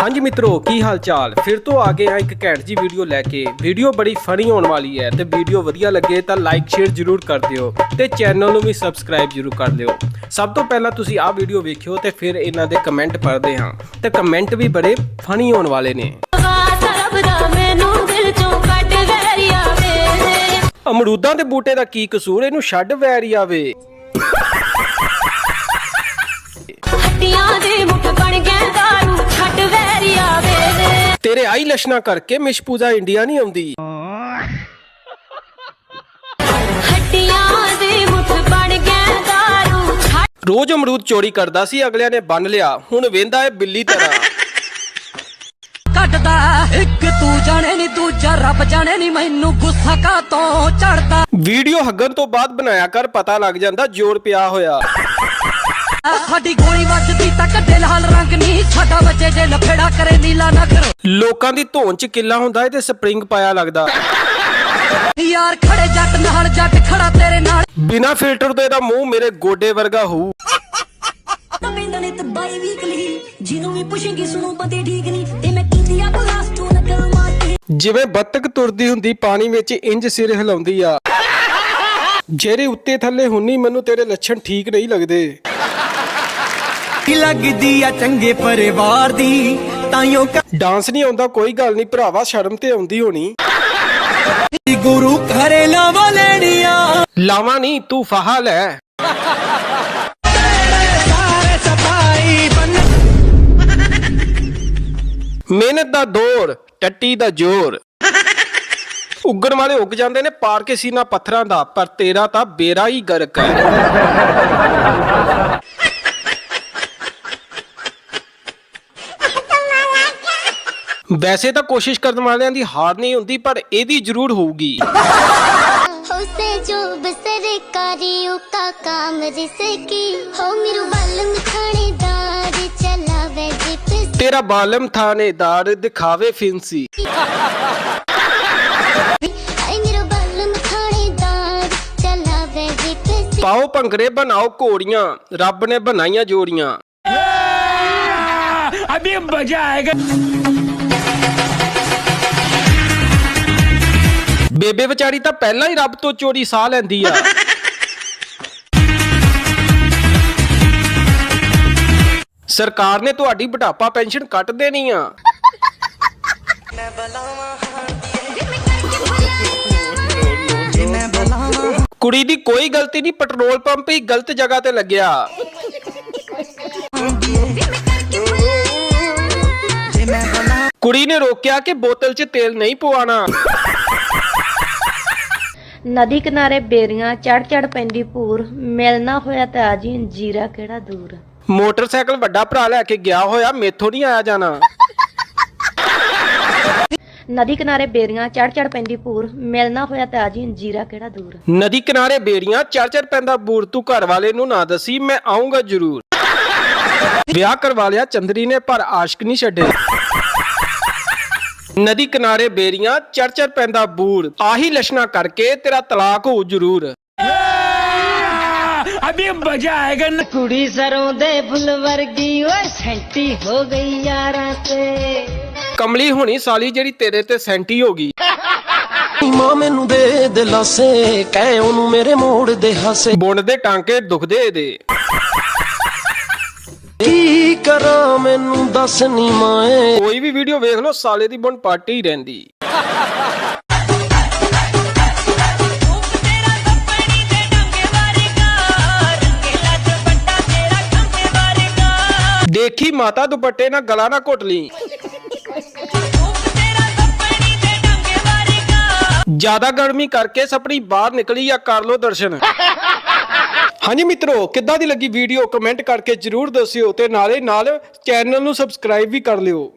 ਹਾਂਜੀ ਮਿੱਤਰੋ, ਕੀ ਹਾਲ ਚਾਲ ਫਿਰ ਤੋਂ ਆ ਗਏ ਆ ਇੱਕ ਘੈਂਟ ਜੀ ਵੀਡੀਓ ਲੈ ਕੇ। ਵੀਡੀਓ ਬੜੀ ਫਨੀ ਹੋਣ ਵਾਲੀ ਹੈ ਤੇ ਵੀਡੀਓ ਵਧੀਆ ਲੱਗੇ ਤਾਂ ਲਾਈਕ ਸ਼ੇਅਰ ਜਰੂਰ ਕਰ ਦਿਓ ਤੇ ਚੈਨਲ ਨੂੰ ਵੀ ਸਬਸਕ੍ਰਾਈਬ ਜਰੂਰ ਕਰ ਦਿਓ। ਸਭ ਤੋਂ ਪਹਿਲਾਂ ਤੁਸੀਂ ਆਹ ਵੀਡੀਓ ਵੇਖਿਓ ਤੇ ਫਿਰ ਇਹਨਾਂ ਦੇ ਕਮੈਂਟ ਪੜ੍ਹਦੇ ਹਾਂ। ਤੇ ਕਮੈਂਟ ਵੀ ਬੜੇ ਫਨੀ ਹੋਣ ਵਾਲੇ ਨੇ। ਅਮਰੂਦਾਂ ਦੇ ਬੂਟੇ ਦਾ ਕੀ ਕਸੂਰ? ਇਹਨੂੰ ਛੱਡ ਵੈਰੀ ਆਵੇ। ਤੇਰੇ ਆਈ ਲਸ਼ਨਾ ਕਰਕੇ ਮਿਸ਼ ਪੂਜਾ ਇੰਡੀਆ ਨਹੀਂ ਆਉਂਦੀ। ਹੱਡੀਆਂ ਦੇ ਮੁੱਠ ਬਣ ਗਏ ਦਾਰੂ। ਛੱਡ ਰੋਜ਼ ਅਮਰੂਦ ਚੋਰੀ ਕਰਦਾ ਸੀ ਅਗਲਿਆਂ ਨੇ ਬੰਨ ਲਿਆ। ਹੁਣ ਵੇਂਦਾ ਹੈ ਬਿੱਲੀ ਤਰ੍ਹਾਂ ਕੱਢਦਾ ਇੱਕ ਤੂੰ ਜਾਣੇ ਨਹੀਂ ਦੂਜਾ ਰੱਬ ਜਾਣੇ ਨਹੀਂ ਮੈਨੂੰ ਗੁੱਸਾ ਕਾ ਤੋਂ ਚੜਦਾ ਵੀਡੀਓ ਹੱਗਣ ਤੋਂ ਬਾਅਦ ਬਣਾਇਆ ਕਰ ਪਤਾ ਲੱਗ ਜਾਂਦਾ ਜੋਰ ਪਿਆ ਹੋਇਆ। ਸਾਡੀ ਗੋਲੀ ਵੱਜਦੀ ਤਾਂ ਕੱਢੇ ਲਾਲ ਰੰਗ ਨਹੀਂ ਸਾਡਾ ਬੱਚੇ ਜੇ ਲਫੇੜਾ ਕਰੇ ਨੀਲਾ ਨਾ ਕਰੋ। ਲੋਕਾਂ ਦੀ ਧੌਣ 'ਚ ਕਿੱਲਾ ਹੁੰਦਾ ਏ ਤੇ ਸਪਰਿੰਗ ਪਾਇਆ ਲੱਗਦਾ। ਯਾਰ ਖੜੇ ਜੱਟ ਨਾਲ ਜੱਟ ਖੜਾ ਤੇਰੇ ਨਾਲ। ਬਿਨਾ ਫਿਲਟਰ ਤੋਂ ਇਹਦਾ ਮੂੰਹ ਮੇਰੇ ਗੋਡੇ ਵਰਗਾ ਹੋਊ। ਪੈਂਦਾ ਨੇ ਤੇ ਬਾਈ ਵੀਕਲੀ ਜਿਹਨੂੰ ਵੀ ਪੁੱਛੇਂਗੀ ਸੁਣੋ ਪਤੇ ਠੀਕ ਨਹੀਂ। ਤੇ ਮੈਂ ਕੀਤੀ ਆ ਬਲਾਸਟ ਤੋਂ ਨਕਲ ਮਾਰ ਕੇ ਜਿਵੇਂ ਬੱਤਕ ਤੁਰਦੀ ਹੁੰਦੀ ਪਾਣੀ ਵਿੱਚ ਇੰਜ ਸਿਰ ਹਿਲਾਉਂਦੀ ਆ। ਜਿਹੜੇ ਉੱਤੇ ਥੱਲੇ ਹੁੰਨੀ ਮੈਨੂੰ ਤੇਰੇ ਲੱਛਣ ਠੀਕ ਨਹੀਂ ਲੱਗਦੇ। ਲੱਗਦੀ ਆ ਚੰਗੇ ਪਰਿਵਾਰ ਦੀ ਤਾਈਓ ਡਾਂਸ ਨਹੀਂ ਆਉਂਦਾ ਕੋਈ ਗੱਲ ਨਹੀਂ ਭਰਾਵਾ ਸ਼ਰਮ ਤੇ ਆਉਂਦੀ ਹੋਣੀ। ਕਦੀ ਗੁਰੂ ਘਰੇ ਲਾਵਾ ਲੈਣੀਆਂ। ਲਾਵਾਂ ਨਹੀਂ ਤੂੰ ਫਾਹਾ ਲੈ। ਮਿਹਨਤ ਦਾ ਦੌਰ ਟੱਟੀ ਦਾ ਜ਼ੋਰ। ਉੱਗਣ ਵਾਲੇ ਉੱਗ ਜਾਂਦੇ ਨੇ ਪਾਰ ਕੇ ਸੀਨਾ ਪੱਥਰਾਂ ਦਾ ਪਰ ਤੇਰਾ ਤਾਂ ਬੇਰਾ ਹੀ ਗਰਕ ਹੈ। ਵੈਸੇ ਤਾਂ ਕੋਸ਼ਿਸ਼ ਕਰਨ ਵਾਲਿਆਂ ਦੀ ਹਾਰ ਨਹੀਂ ਹੁੰਦੀ ਪਰ ਇਹਦੀ ਜ਼ਰੂਰ ਹੋਊਗੀ उसे जो सरकारियों का काम जिसकी हो मेरू बालम थानेदार चला वे जिप ਤੇਰਾ ਬਾਲਮ ਥਾਣੇਦਾਰ ਦਿਖਾਵੇ ਫਿੰਸੀ हाय मेरू बालम थानेदार चला वे जिप ਪਾਓ ਭੰਗੜੇ ਬਣਾਓ ਘੋੜੀਆਂ ਰੱਬ ਨੇ ਬਣਾਈਆਂ ਜੋੜੀਆਂ ਅਭੀ ਮਜ਼ਾ ਆਏਗਾ ਬੇਬੇ ਵਿਚਾਰੀ ਤਾਂ ਪਹਿਲਾਂ ਹੀ ਰੱਬ ਤੋਂ ਚੋਰੀ ਸਾਹ ਲੈਂਦੀ ਆ। ਸਰਕਾਰ ਨੇ ਤੁਹਾਡੀ ਬੁਢਾਪਾ ਪੈਨਸ਼ਨ ਕੱਟ ਦੇਣੀ ਆ। ਕੁੜੀ ਦੀ ਕੋਈ ਗਲਤੀ ਨਹੀਂ, ਪੈਟਰੋਲ ਪੰਪ ਹੀ ਗਲਤ ਜਗ੍ਹਾ ਤੇ ਲੱਗਿਆ। ਕੁੜੀ ਨੇ ਰੋਕਿਆ ਕਿ ਬੋਤਲ 'ਚ ਤੇਲ ਨਹੀਂ ਪਵਾਣਾ ਨਦੀ ਕਿਨਾਰੇ ਬੇਰੀਆਂ ਚੜ ਚੜ ਪੈਂਦੀ ਭੂਰ ਮਿਲਣਾ ਹੋਇਆ ਤਾਂ ਆ ਜੀ ਜੀਰਾ ਕਿਹੜਾ ਦੂਰ। ਮੋਟਰਸਾਈਕਲ ਵੱਡਾ ਭਰਾ ਲੈ ਕੇ ਗਿਆ ਹੋਇਆ ਮੇਥੋਂ ਨਹੀਂ ਆਇਆ ਜਾਣਾ। ਨਦੀ ਕਿਨਾਰੇ ਬੇਰੀਆਂ ਚੜ ਚੜ ਪੈਂਦੀ ਭੂਰ ਮਿਲਣਾ ਹੋਇਆ ਤਾਂ ਆ ਜੀ ਜੀਰਾ ਕਿਹੜਾ ਦੂਰ। ਨਦੀ ਕਿਨਾਰੇ ਬੇੜੀਆਂ ਚੜ ਚੜ ਪੈਂਦਾ ਬੂਰ ਤੂੰ ਘਰ ਵਾਲੇ ਨੂੰ ਨਾ ਦਸੀ ਮੈਂ ਆਉਂਗਾ ਜ਼ਰੂਰ। ਵਿਆਹ ਕਰਵਾ ਲਿਆ ਚੰਦਰੀ ਨੇ ਪਰ ਆਸ਼ਕ ਨਹੀਂ ਛੱਡੇ। ਨਦੀ ਕਿਨਾਰੇ ਬੇੜੀਆਂ ਚੜ ਚੜ ਪੈਂਦਾ ਬੂਰ ਆਹੀ ਲਸ਼ਨਾ ਕਰਕੇ ਤੇਰਾ ਤਲਾਕ ਹੋਊ ਜ਼ਰੂਰ। ਅਭੀ ਮਜ਼ਾ ਆਏਗਾ ਕੁੜੀ ਸਰੋਂ ਦੇ ਫੁੱਲ ਵਰਗੀ ਓਏ ਸੈਂਟੀ ਹੋ ਗਈ ਯਾਰਾਂ ਤੇ। ਕਮਲੀ ਹੋਣੀ ਸਾਲੀ ਜਿਹੜੀ ਤੇਰੇ ਤੇ ਸੈਂਟੀ ਹੋ ਗਈ। ਮਾਂ ਮੈਨੂੰ ਦੇ ਦਿਲਾਸੇ ਕਹਿ ਉਹਨੂੰ ਮੇਰੇ ਮੋੜ ਦੇ ਹਾਸੇ। ਬੁੰਡ ਦੇ ਟਾਂਕੇ ਦੁਖਦੇ ਇਹਦੇ। ਮੈਨੂੰ ਦੱਸ ਨੀ ਮਾਏ। ਕੋਈ ਵੀ ਵੀਡੀਓ ਵੇਖ ਲਓ, ਸਾਲੇ ਦੀ ਬੁੰਡ ਪਾਰਟੀ ਹੀ ਰਹਿੰਦੀ। ਦੇਖੀ ਮਾਤਾ ਦੁਪੱਟੇ ਨਾਲ ਗਲਾ ਨਾ ਘੁੱਟ ਲਈ। ਜ਼ਿਆਦਾ ਗਰਮੀ ਕਰਕੇ ਸਪਣੀ ਬਾਹਰ ਨਿਕਲੀ ਜਾਂ ਕਰ ਲੋ ਦਰਸ਼ਨ। ਹਾਂਜੀ ਮਿੱਤਰੋ, ਕਿੱਦਾਂ ਦੀ ਲੱਗੀ ਵੀਡੀਓ ਕਮੈਂਟ ਕਰਕੇ ਜਰੂਰ ਦੱਸਿਓ ਤੇ ਨਾਲੇ ਨਾਲ ਚੈਨਲ ਨੂੰ ਸਬਸਕ੍ਰਾਈਬ ਵੀ ਕਰ ਲਿਓ।